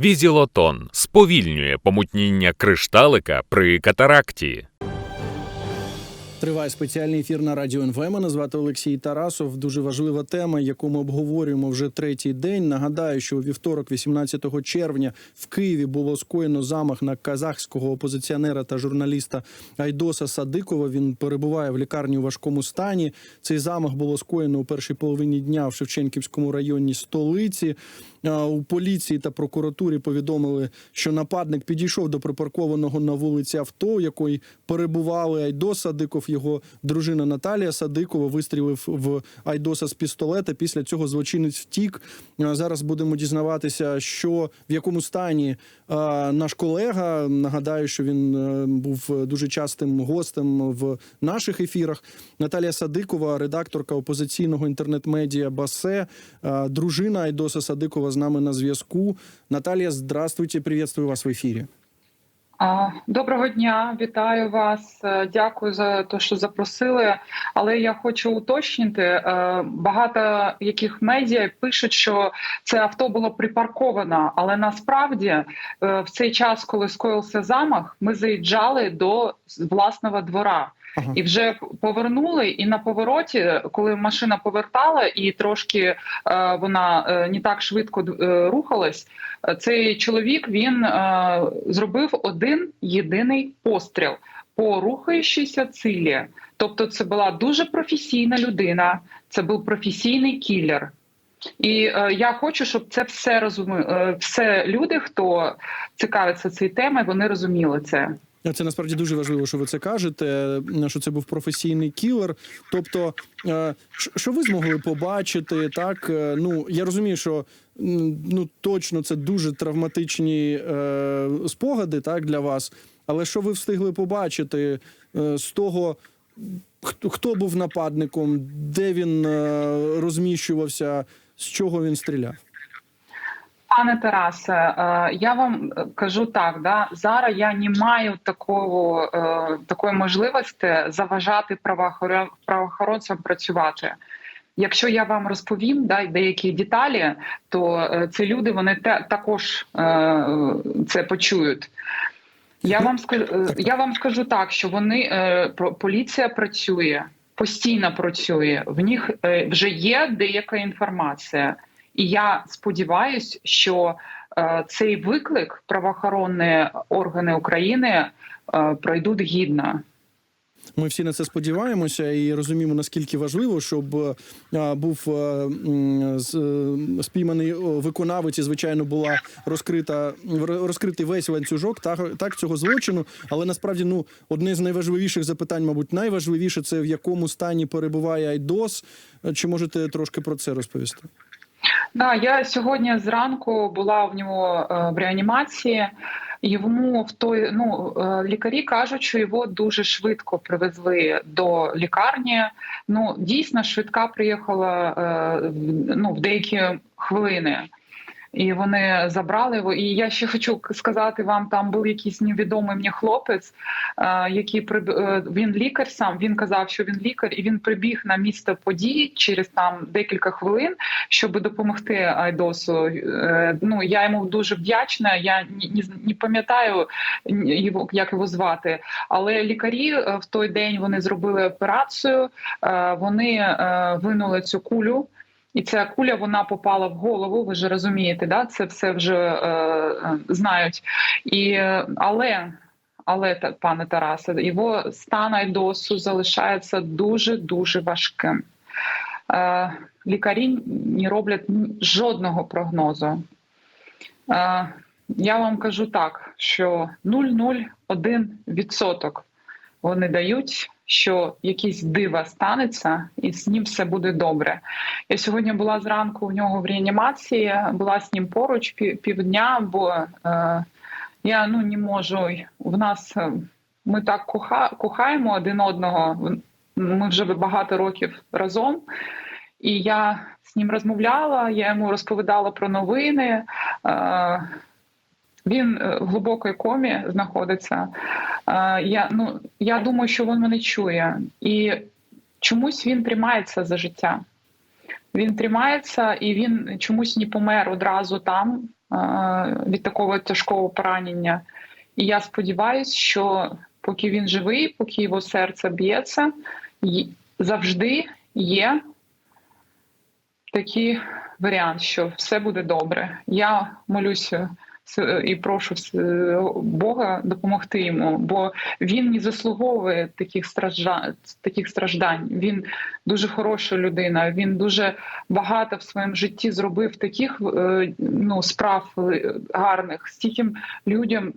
Візілотон сповільнює помутніння кришталика при катаракті. Триває спеціальний ефір на радіо НВ. Мене звати Олексій Тарасов. Дуже важлива тема, яку ми обговорюємо вже третій день. Нагадаю, що у вівторок, 18 червня, в Києві було скоєно замах на казахського опозиціонера та журналіста Айдоса Садикова. Він перебуває в лікарні у важкому стані. Цей замах було скоєно у першій половині дня в Шевченківському районі столиці. У поліції та прокуратурі повідомили, що нападник підійшов до припаркованого на вулиці авто, у якої перебували Айдос Садиков, його дружина Наталія Садикова вистрілив в Айдоса з пістолета. Після цього злочинець втік. Зараз будемо дізнаватися, що в якому стані наш колега. Нагадаю, що він е, був дуже частим гостем в наших ефірах. Наталія Садикова, редакторка опозиційного інтернет-медіа Басе, дружина Айдоса Садикова з нами на зв'язку. Наталія, здравствуйте, приветствую вас в ефірі. Доброго дня, вітаю вас. Е, Дякую за те, що запросили. Але я хочу уточнити: е, багато яких медіа пишуть, що це авто було припарковано, але насправді е, в цей час, коли скоївся замах, ми заїжджали до власного двора. І вже повернули, і на повороті, коли машина повертала, і трошки е, вона е, не так швидко е, рухалась, цей чоловік він зробив один єдиний постріл по рухаючійся цілі. Тобто, це була дуже професійна людина, це був професійний кілер. І е, я хочу, щоб це все розуми... е, все люди, хто цікавиться цією темою, вони розуміли це. Це насправді дуже важливо, що ви це кажете. Що це був професійний кілер. Тобто, е, що- ви змогли побачити, так е, ну я розумію, що ну точно це дуже травматичні е, спогади, так для вас. Але що ви встигли побачити е, з того, хто, був нападником, де він е, розміщувався, з чого він стріляв? Пане Тарасе, е, я вам е, кажу так: да зараз я не маю такого е, такої можливості заважати правоохорон- правоохоронцям працювати. Якщо я вам розповім да, деякі деталі, то е, ці люди вони те, також це почують. Я вам скажу, я вам скажу так, що вони поліція працює постійно працює. В них вже є деяка інформація. І я сподіваюся, що е, цей виклик правоохоронні органи України е, пройдуть гідно. Ми всі на це сподіваємося і розуміємо, наскільки важливо, щоб е, був спійманий виконавець і, звичайно, була розкрита розкритий весь ланцюжок так, так цього злочину. Але насправді, ну, одне з найважливіших запитань, мабуть, найважливіше це в якому стані перебуває Айдос. Чи можете трошки про це розповісти? Да, я сьогодні зранку була в нього е, в реанімації. Йому в той ну е, лікарі кажуть, що його дуже швидко привезли до лікарні. Ну дійсно швидка приїхала е, ну, в деякі хвилини. І вони забрали його. І я ще хочу сказати вам: там був якийсь невідомий мені хлопець, е, який приб... е, він лікар сам. Він казав, що він лікар, і він прибіг на місце події через там декілька хвилин, щоб допомогти Айдосу. Е, Ну я йому дуже вдячна. Я ні, ні, не пам'ятаю ні, його, як його звати, але лікарі в той день вони зробили операцію. Вони винули цю кулю. І ця куля вона попала в голову. Ви ж розумієте, да? це все вже е, е, знають. І, але, але пане Тарасе, його стан Айдосу залишається дуже дуже важким. Е, лікарі не роблять жодного прогнозу. Е, я вам кажу так, що 0,01% вони дають, що якісь дива станеться, і з ним все буде добре. Я сьогодні була зранку у нього в реанімації, була з ним поруч пів- півдня, бо е, я ну не можу. В нас е, ми так коха, кохаємо один одного. Ми вже багато років разом. І я з ним розмовляла, я йому розповідала про новини. Е, він е, в глибокій комі знаходиться. Я, ну, я думаю, що він мене чує. І чомусь він тримається за життя. Він тримається і він чомусь не помер одразу там, від такого тяжкого поранення. І я сподіваюся, що поки він живий, поки його серце б'ється, завжди є такий варіант, що все буде добре. Я молюся і прошу Бога допомогти йому, бо він не заслуговує таких страждань, таких страждань. Він дуже хороша людина. Він дуже багато в своєму житті зробив таких е, ну, справ е, гарних, стільки людям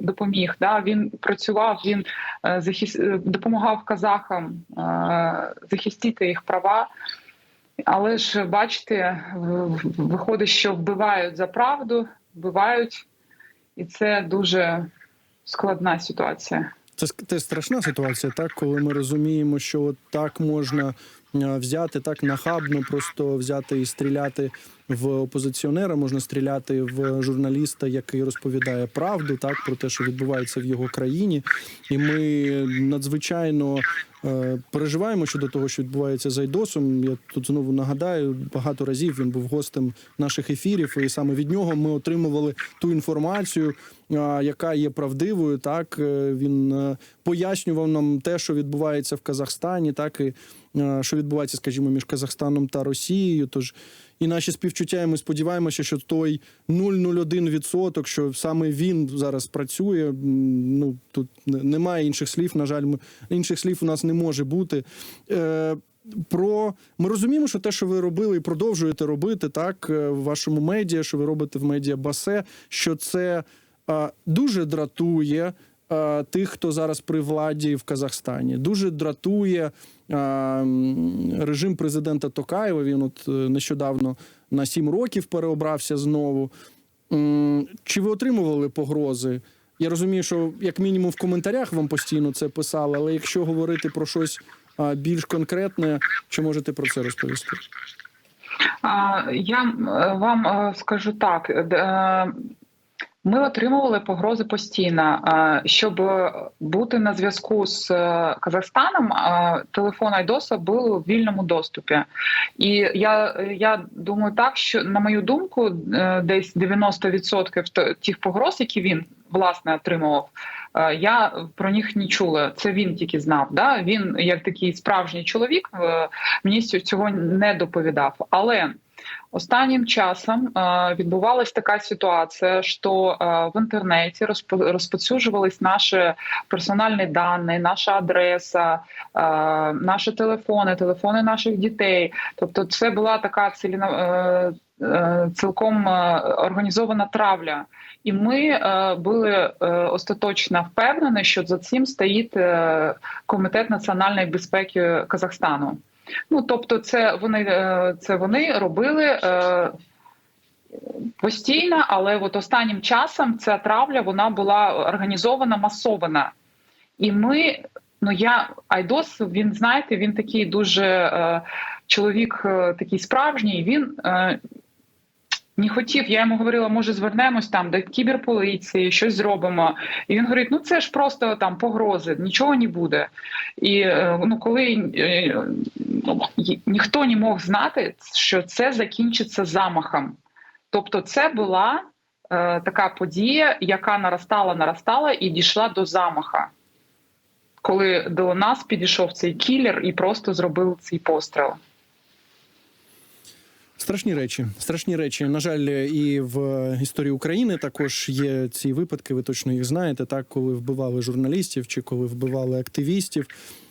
допоміг. Да? Він працював, він е, захис... допомагав казахам захистити їх права. Але ж бачите, виходить, що вбивають за правду, вбивають, і це дуже складна ситуація. Це це страшна ситуація, так коли ми розуміємо, що от так можна е, взяти так нахабно, просто взяти і стріляти в опозиціонера, можна стріляти в журналіста, який розповідає правду, так про те, що відбувається в його країні, і ми надзвичайно переживаємо щодо того, що відбувається з Айдосом. Я тут знову нагадаю, багато разів він був гостем наших ефірів, і саме від нього ми отримували ту інформацію, яка є правдивою. Так Е, він е, пояснював нам те, що відбувається в Казахстані, так і е, що відбувається, скажімо, між Казахстаном та Росією. Тож і наші співчуття, і ми сподіваємося, що той 0,01%, що саме він зараз працює. Ну тут немає інших слів. На жаль, ми інших слів у нас не може бути. Е, про ми розуміємо, що те, що ви робили і продовжуєте робити, так е, в вашому медіа, що ви робите в медіа Басе, що це е, дуже дратує е, тих, хто зараз при владі в Казахстані. Дуже дратує е, режим президента Токаєва. Він от е, нещодавно на сім років переобрався знову. Чи ви отримували погрози? Я розумію, що як мінімум в коментарях вам постійно це писали, але якщо говорити про щось більш конкретне, чи можете про це розповісти? Я вам скажу так. Ми отримували погрози постійно. Щоб бути на зв'язку з е, Казахстаном, телефон Айдоса був у вільному доступі. І я, я думаю так, що на мою думку, е, десь 90% тих погроз, які він власне отримував. е, Я про них не чула. Це він тільки знав. Да? Він, як такий справжній чоловік, мені цього не доповідав. Але Останнім часом е, відбувалась така ситуація, що е, в інтернеті розпо- розповсюджувались наші персональні дані, наша адреса, е, наші телефони, телефони наших дітей. Тобто, це була така ціліна, цілком організована травля. І ми були остаточно впевнені, що за цим стоїть комітет національної безпеки Казахстану. Ну тобто, це вони е, це вони робили е, постійно, але от останнім часом ця травля вона була організована, масована. І ми, ну я Айдос, він знаєте, він такий дуже е, чоловік, е, такий справжній. Він е, не хотів. Я йому говорила, може, звернемось там до кіберполіції, щось зробимо. І він говорить: ну це ж просто там погрози, нічого не буде. І е, ну, коли е, ну, ніхто не мог знати, що це закінчиться замахом. Тобто, це була е, така подія, яка наростала, наростала і дійшла до замаха. Коли до нас підійшов цей кілер і просто зробив цей постріл. Страшні речі, страшні речі. На жаль, і в історії України також є ці випадки. Ви точно їх знаєте, так коли вбивали журналістів чи коли вбивали активістів.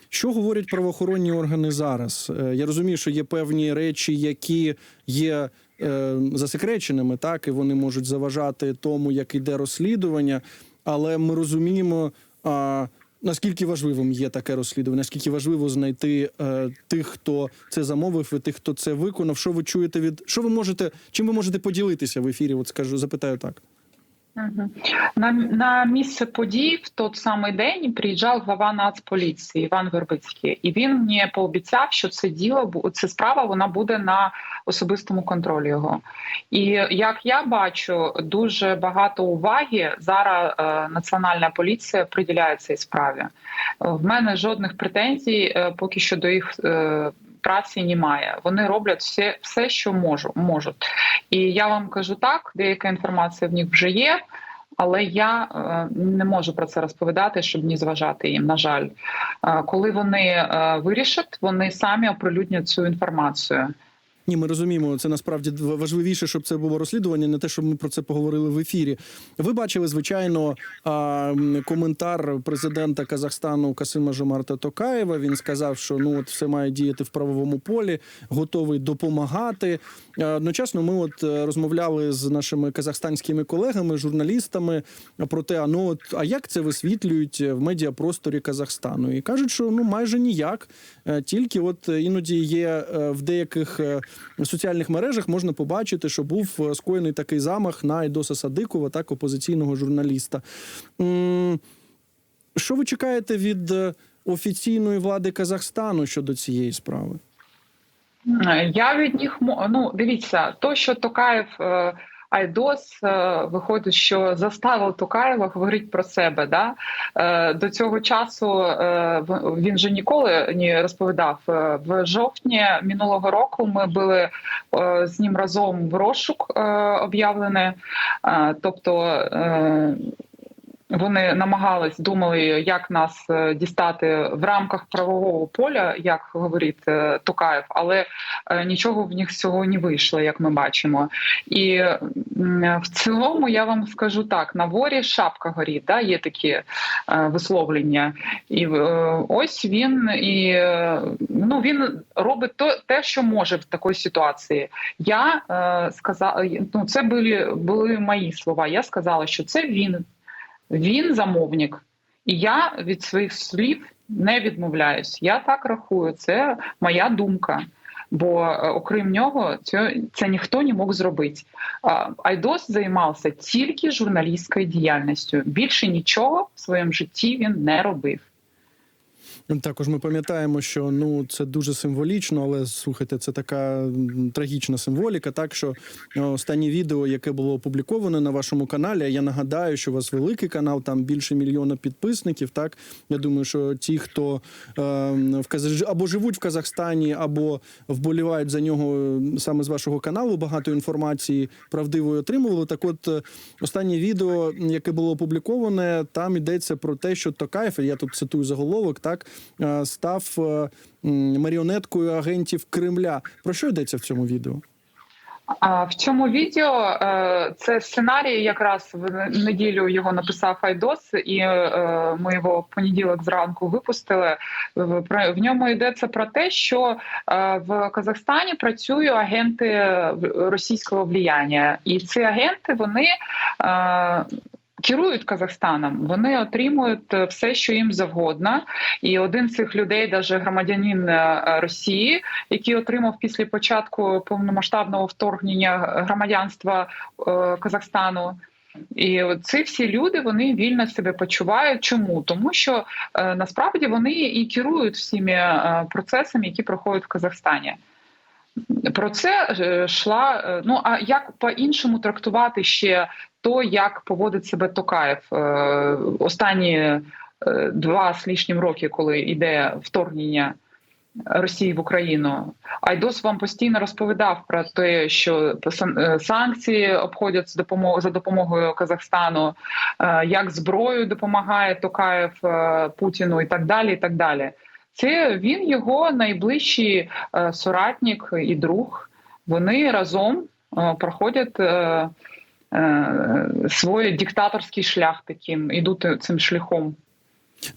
Що говорять правоохоронні органи зараз? Е, Я розумію, що є певні речі, які є е, засекреченими, так і вони можуть заважати тому, як іде розслідування. Але ми розуміємо, а, наскільки важливим є таке розслідування, наскільки важливо знайти е, тих, хто це замовив, і тих, хто це виконав. Що ви чуєте від що ви можете, чим ви можете поділитися в ефірі? От скажу, запитаю так. На, на місце подій в той самий день приїжджав глава Нацполіції Іван Вербицький, і він мені пообіцяв, що це діло це справа вона буде на особистому контролі його. І як я бачу, дуже багато уваги зараз е, національна поліція приділяє цій справі. Е, В мене жодних претензій е, поки що до їх. Праці немає. Вони роблять все, все що можу, можуть. І я вам кажу так: деяка інформація в них вже є. Але я е, не можу про це розповідати, щоб не зважати їм. На жаль, Е, коли вони е, вирішать, вони самі оприлюднять цю інформацію. Ні, ми розуміємо, це насправді важливіше, щоб це було розслідування, не те, щоб ми про це поговорили в ефірі. Ви бачили, звичайно, коментар президента Казахстану Касима Жомарта Токаєва. Він сказав, що ну от все має діяти в правовому полі, готовий допомагати. Одночасно, ми от е, розмовляли з нашими казахстанськими колегами, журналістами про те, а ну от а як це висвітлюють в медіапросторі Казахстану? І кажуть, що ну майже ніяк, Е, тільки от е, іноді є в деяких в соціальних мережах можна побачити, що був е, скоєний такий замах на Ідоса Садикова, так опозиційного журналіста. Що ви чекаєте від е, офіційної влади Казахстану щодо цієї справи? Я від них ну дивіться, то що Токаєв е, Айдос е, виходить, що заставив Токаєва говорити про себе. Да? Е, До цього часу е, він же ніколи не розповідав. В жовтні минулого року ми були з ним разом в розшук е, об'явлений. Е, Тобто вони намагались, думали, як нас е, дістати в рамках правового поля, як говорить е, Токаєв, але е, нічого в них з цього не вийшло, як ми бачимо. І в цілому я вам скажу так: на ворі шапка горить, да, є такі висловлення. І ось він і ну він робить то, те, що може в такій ситуації. Я сказала, ну це були, були мої слова. Я сказала, що це він. Він замовник, і я від своїх слів не відмовляюсь. Я так рахую, це моя думка. Бо е, окрім нього, це, це ніхто не мог зробити. Айдос займався тільки журналістською діяльністю. Більше нічого в своєму житті він не робив. Також ми пам'ятаємо, що ну це дуже символічно, але слухайте, це така трагічна символіка. Так що е, останнє відео, яке було опубліковане на вашому каналі, я нагадаю, що у вас великий канал, там більше мільйона підписників. Так я думаю, що ті, хто е, в Казах... або живуть в Казахстані, або вболівають за нього саме з вашого каналу, багато інформації правдивої отримували. Так, от е, останнє відео, яке було опубліковане, там йдеться про те, що Токаєв, я тут цитую заголовок, так став е, маріонеткою агентів Кремля. Про що йдеться в цьому відео? В цьому відео е, це сценарій, якраз в неділю його написав Айдос, і е, ми його в понеділок зранку випустили. В ньому йдеться про те, що е, в Казахстані працюють агенти російського влияння, і ці агенти вони. Керують Казахстаном, вони отримують е, все, що їм завгодно. І один з цих людей, навіть громадянин е, Росії, який отримав після початку повномасштабного вторгнення громадянства е, Казахстану. І ці всі люди вони вільно себе почувають. Чому? Тому що е, насправді вони і керують всіми е, процесами, які проходять в Казахстані. Про це йшла. Ну а як по-іншому трактувати ще то, як поводить себе Токаєв е, останні е, два з лишнім роки, коли йде вторгнення Росії в Україну. Айдос вам постійно розповідав про те, що е, санкції обходять з допомогою за допомогою Казахстану, як зброю допомагає Токаєв Путіну і так далі. І так далі. Це він його найближчий соратник і друг. Вони разом проходять е, е, диктаторський шлях таким, ідуть цим шляхом.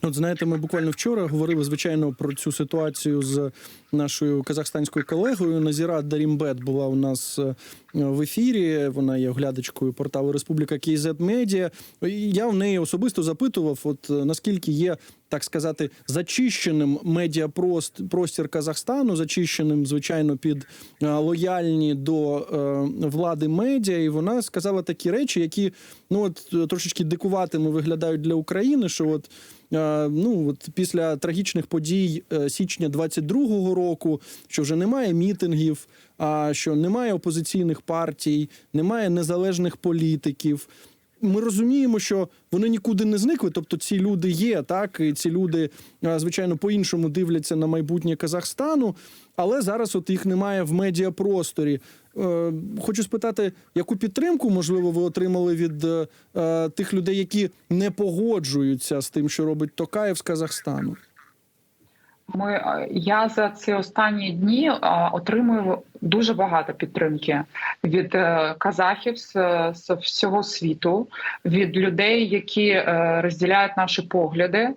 Ну, от знаєте, ми буквально вчора говорили звичайно про цю ситуацію з нашою казахстанською колегою. Назіра Дарімбет була у нас е, в ефірі. Вона є оглядачкою порталу Республіка KZ Медіа. Я в неї особисто запитував, от е, наскільки є. Так сказати, зачищеним медіапростір Казахстану, зачищеним, звичайно, під е, лояльні до влади медіа, і вона сказала такі речі, які ну от трошечки дикуватими виглядають для України. Що от ну от після трагічних подій е, січня 22-го року, що вже немає мітингів, а що немає опозиційних партій, немає незалежних політиків. Ми розуміємо, що вони нікуди не зникли. Тобто ці люди є, так і ці люди, е, звичайно, по-іншому дивляться на майбутнє Казахстану, але зараз от їх немає в медіапросторі. Е, Хочу спитати, яку підтримку можливо ви отримали від е, тих людей, які не погоджуються з тим, що робить Токаєв з Казахстану? Ми е, я за ці останні дні е, отримую дуже багато підтримки від е, казахів з, з всього світу, від людей, які розділяють наші погляди.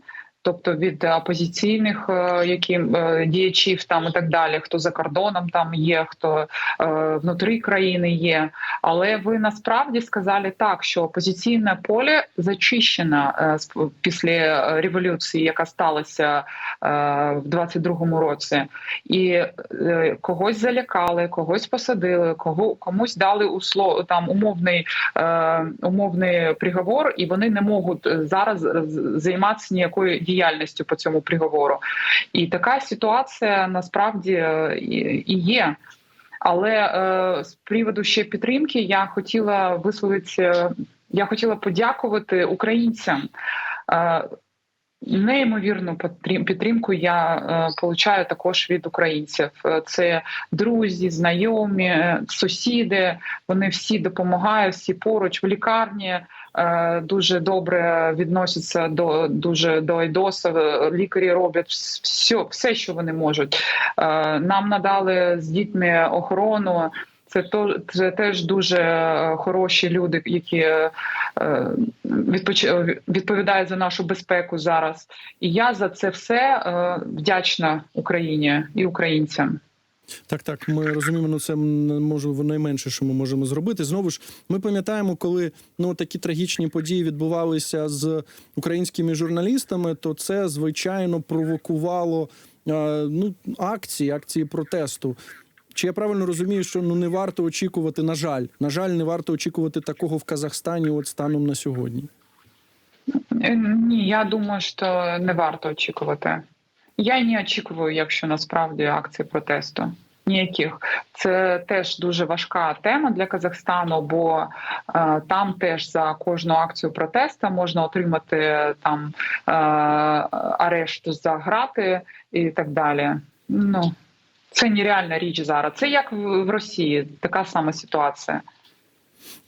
Тобто від опозиційних е, які, е, діячів там і так далі, хто за кордоном там є, хто е, внутрі країни є. Але ви насправді сказали так, що опозиційне поле зачищено після революції, яка сталася в 22-му році, і когось залякали, когось посадили, кого комусь дали усло там умовний умовний приговор, і вони не можуть зараз займатися ніякою діяльністю по цьому приговору. І така ситуація насправді е, і і є. Але е, з приводу ще підтримки я хотіла висловити, е, я хотіла подякувати українцям. Е, Неймовірну підтримку я е, получаю також від українців. Е, Це друзі, знайомі, е, сусіди. Вони всі допомагають, всі поруч в лікарні. Дуже добре відносяться до дуже до Айдоса. Лікарі роблять все, все, що вони можуть. Нам надали з дітьми охорону. Це то це теж дуже е, хороші люди, які е, відповідають за нашу безпеку зараз. І я за це все е, вдячна Україні і українцям. Так, так, ми розуміємо, ну це може найменше, що ми можемо зробити. Знову ж, ми пам'ятаємо, коли ну такі трагічні події відбувалися з українськими журналістами, то це звичайно провокувало е, ну акції, акції протесту. Чи я правильно розумію, що ну не варто очікувати, на жаль, на жаль, не варто очікувати такого в Казахстані, от станом на сьогодні. Е, Ні, я думаю, що не варто очікувати. Я не очікую, якщо насправді акції протесту. Ніяких це теж дуже важка тема для Казахстану, бо е, там теж за кожну акцію протесту можна отримати там е, арешт за грати і так далі. Ну це нереальна річ зараз. Це як в Росії, така сама ситуація.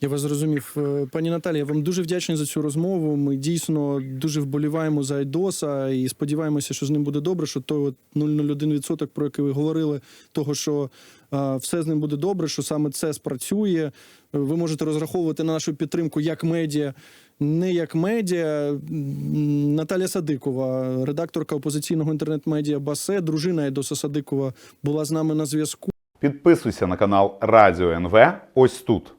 Я вас зрозумів, Е, пані Наталія. Вам дуже вдячні за цю розмову. Ми дійсно дуже вболіваємо за Айдоса і сподіваємося, що з ним буде добре. Що той от 0,01%, про який ви говорили, того що е, все з ним буде добре, що саме це спрацює. Е, Ви можете розраховувати на нашу підтримку як медіа, не як медіа. Наталя Садикова, редакторка опозиційного інтернет-медіа Басе, дружина Едоса Садикова, була з нами на зв'язку. Підписуйся на канал Радіо НВ ось тут.